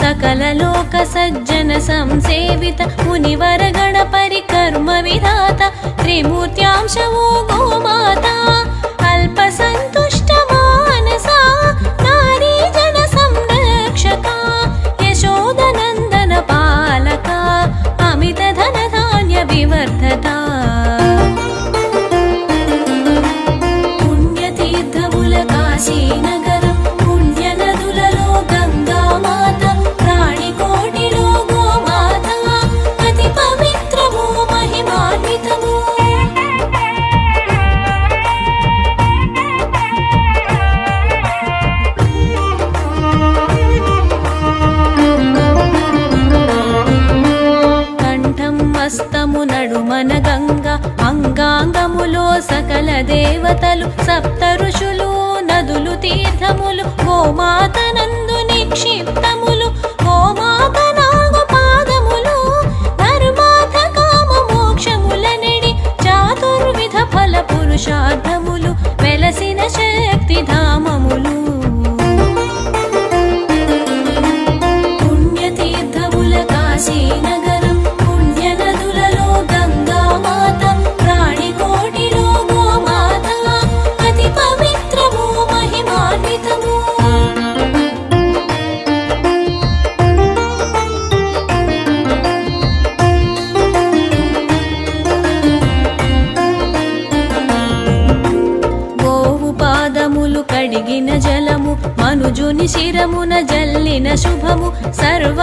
సకలలోక సజ్జన సంసేవిత మునివరగణ పరికర్మ విధాత త్రిమూర్త్యాంశవో గోమాత అల్ప సంతుష్ట మానస నారీ జన సంరక్షక యశోదనందన పాలక అమిత ధన ధాన్య వివర్ధత. పుణ్యతీర్థముల కాశీనా నడుమన గంగ అంగాంగములో సకల దేవతలు సప్త ఋషులు నదులు తీర్థములు గోమాత నందు నిక్షిప్తములు గోమాత నాగు పాదములు ధర్మార్థ కామ మోక్షముల నెడి చాతుర్విధ ఫల పురుషార్థములు వెలసిన శక్తి ధామములు. పాదములు కడిగిన జలము మనుజుని శిరమున జల్లిన శుభము సర్వ